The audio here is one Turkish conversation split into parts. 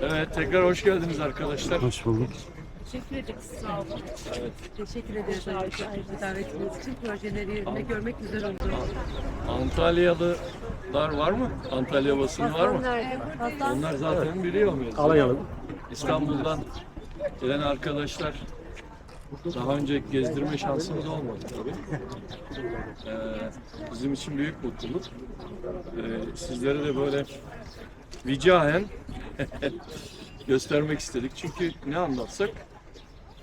Evet tekrar hoş geldiniz arkadaşlar. Hoş bulduk. Teşekkür ederiz. Sağ olun. Evet. Teşekkür ederiz ayrıca davetiniz için. Projeleri yerine görmek güzel oldu. Antalyalılar var mı? Antalya basını var mı? nerede? Hasan Onlar zaten biliyor muyuz? Alayalım. İstanbul'dan gelen arkadaşlar daha önce gezdirme şansımız olmadı tabii. Ee, bizim için büyük mutluluk. Ee, sizlere de böyle vicahen göstermek istedik. Çünkü ne anlatsak,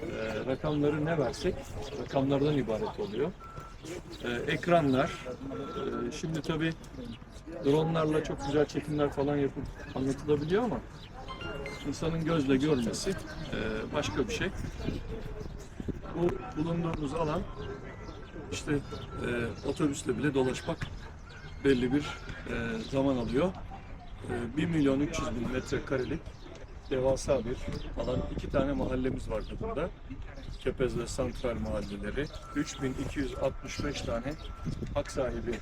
e, rakamları ne versek rakamlardan ibaret oluyor. Ee, ekranlar, e, şimdi tabii dronlarla çok güzel çekimler falan yapıp anlatılabiliyor ama insanın gözle görmesi e, başka bir şey. Bu bulunduğumuz alan işte e, otobüsle bile dolaşmak belli bir e, zaman alıyor. E, 1 milyon 300 bin metrekarelik devasa bir alan. İki tane mahallemiz vardı burada. Kepez ve Santral mahalleleri. 3265 tane hak sahibi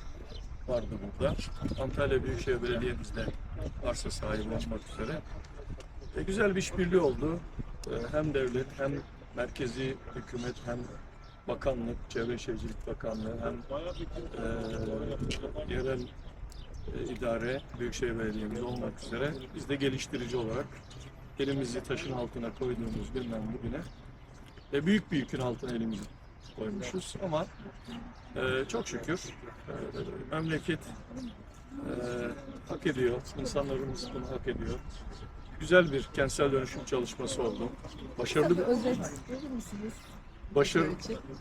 vardı burada. Antalya Büyükşehir Belediye'mizde arsa sahibi olmak üzere. E, güzel bir işbirliği oldu. E, hem devlet hem merkezi hükümet hem bakanlık, Çevre Şehircilik Bakanlığı hem e, yerel e, idare, Büyükşehir Belediye'miz olmak üzere biz de geliştirici olarak elimizi taşın altına koyduğumuz günden bugüne ve büyük bir yükün altına elimizi koymuşuz ama e, çok şükür e, memleket e, hak ediyor, insanlarımız bunu hak ediyor. Güzel bir kentsel dönüşüm çalışması oldu. Başarılı bir, özet verir misiniz? Başarı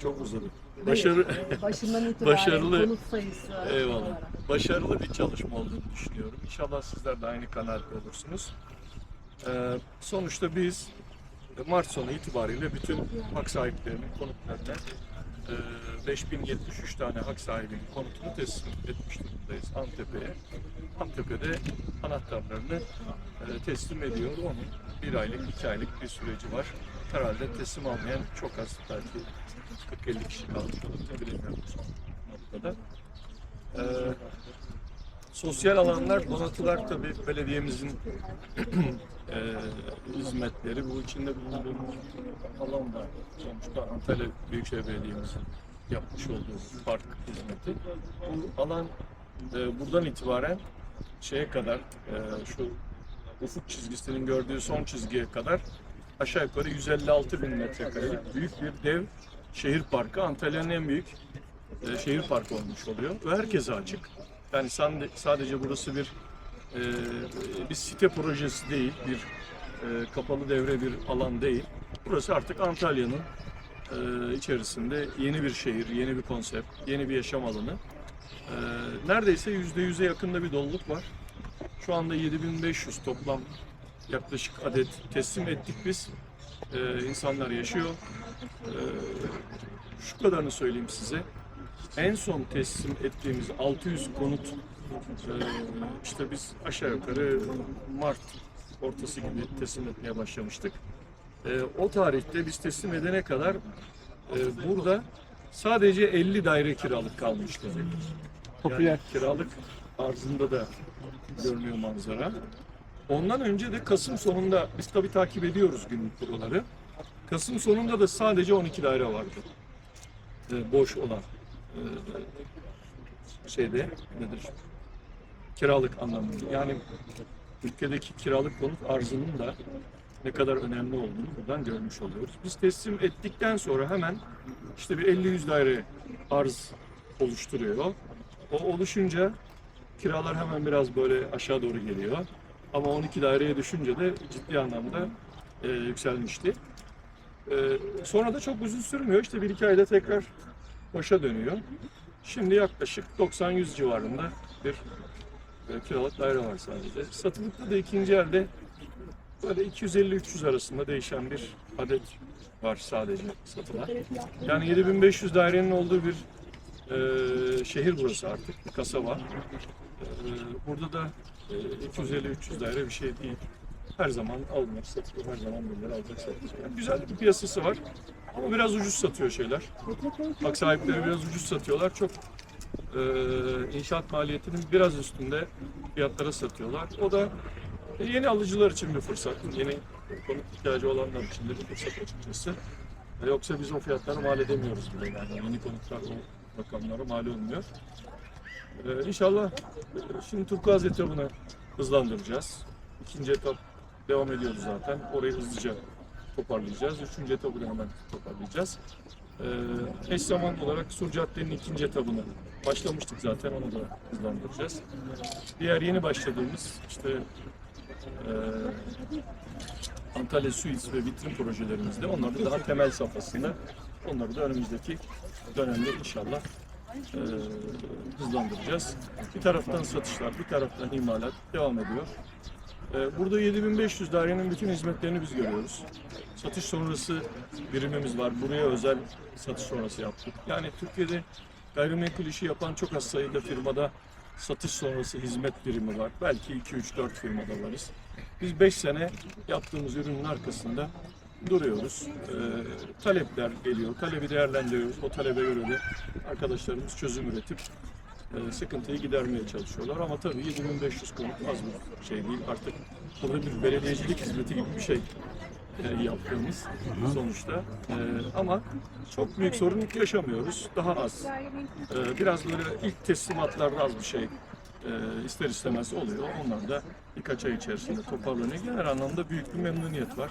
çok uzadı. Başarı Başından itibaren Başarılı. konut sayısı. Eyvallah. Başarılı bir çalışma olduğunu düşünüyorum. İnşallah sizler de aynı kanaatte olursunuz. Ee, sonuçta biz Mart sonu itibariyle bütün hak sahiplerinin konutlarına e, 5073 tane hak sahibinin konutunu teslim etmiş durumdayız Antep'e. Antep'e de anahtarlarını e, teslim ediyor. Onun bir aylık, iki aylık bir süreci var. Herhalde teslim almayan çok az belki 40-50 kişi kalmış olur. Bilemiyorum son noktada. Ee, sosyal alanlar, donatılar tabii belediyemizin e, hizmetleri. Bu içinde bulunduğumuz alan da sonuçta Antalya Büyükşehir Belediye'mizin yapmış olduğu park hizmeti. Bu alan e, buradan itibaren şeye kadar e, şu ufuk çizgisinin gördüğü son çizgiye kadar aşağı yukarı 156 bin metrekarelik büyük bir dev şehir parkı. Antalya'nın en büyük e, şehir parkı olmuş oluyor ve herkese açık. Yani sadece burası bir e, bir site projesi değil, bir e, kapalı devre bir alan değil. Burası artık Antalya'nın e, içerisinde yeni bir şehir, yeni bir konsept, yeni bir yaşam alanı. E, neredeyse yüzde yüze yakında bir doluluk var. Şu anda 7500 toplam yaklaşık adet teslim ettik biz. E, insanlar yaşıyor. E, şu kadarını söyleyeyim size. En son teslim ettiğimiz 600 konut e, işte biz aşağı yukarı Mart ortası gibi teslim etmeye başlamıştık. E, o tarihte biz teslim edene kadar e, burada sadece 50 daire kiralık kalmıştı. Popüler. Yani kiralık arzında da görünüyor manzara. Ondan önce de Kasım sonunda biz tabii takip ediyoruz günlük buraları. Kasım sonunda da sadece 12 daire vardı. E, boş olan e, şeyde nedir? Kiralık anlamında. Yani ülkedeki kiralık konut arzının da ne kadar önemli olduğunu buradan görmüş oluyoruz. Biz teslim ettikten sonra hemen işte bir 50-100 daire arz oluşturuyor. O oluşunca kiralar hemen biraz böyle aşağı doğru geliyor. Ama 12 daireye düşünce de ciddi anlamda e, yükselmişti. E, sonra da çok uzun sürmüyor. İşte bir iki ayda tekrar başa dönüyor. Şimdi yaklaşık 90-100 civarında bir e, kiralık daire var sadece. Satılıkta da ikinci elde böyle 250-300 arasında değişen bir adet var sadece satılan. Yani 7500 dairenin olduğu bir e, şehir burası artık, bir kasaba. E, burada da e, 250-300 daire bir şey değil. Her zaman alınır, satılır, her zaman birileri alacak, satacak. Yani güzel bir piyasası var. Ama biraz ucuz satıyor şeyler. Hak sahipleri biraz ucuz satıyorlar. Çok e, inşaat maliyetinin biraz üstünde fiyatlara satıyorlar. O da E, yeni alıcılar için bir fırsat, yeni konut ihtiyacı olanlar için de bir fırsat açıkçası. E, yoksa biz o fiyatları mal edemiyoruz bile yani yeni konutlar o rakamlara mal olmuyor. E, inşallah e, şimdi Turkuaz etabını hızlandıracağız. İkinci etap devam ediyoruz zaten. Orayı hızlıca toparlayacağız. Üçüncü etabı da hemen toparlayacağız. Ee, eş zamanlı olarak Sur Cadde'nin ikinci etabını başlamıştık zaten onu da hızlandıracağız. Diğer yeni başladığımız işte e, Antalya Suites ve vitrin projelerimizde onları da daha temel safhasında onları da önümüzdeki dönemde inşallah e, hızlandıracağız. Bir taraftan satışlar, bir taraftan imalat devam ediyor. E, burada 7500 dairenin bütün hizmetlerini biz görüyoruz. Satış sonrası birimimiz var. Buraya özel satış sonrası yaptık. Yani Türkiye'de gayrimenkul işi yapan çok az sayıda firmada satış sonrası hizmet birimi var. Belki 2-3-4 firmada varız. Biz 5 sene yaptığımız ürünün arkasında duruyoruz. Ee, talepler geliyor. Talebi değerlendiriyoruz. O talebe göre de arkadaşlarımız çözüm üretip e, sıkıntıyı gidermeye çalışıyorlar. Ama tabii 7500 konut az bir şey değil. Artık burada bir belediyecilik hizmeti gibi bir şey e, yaptığımız sonuçta. E, ama çok büyük sorun yaşamıyoruz. Daha az. E, biraz böyle ilk teslimatlarda az bir şey e, ister istemez oluyor. Onlar da birkaç ay içerisinde toparlanıyor. Genel anlamda büyük bir memnuniyet var.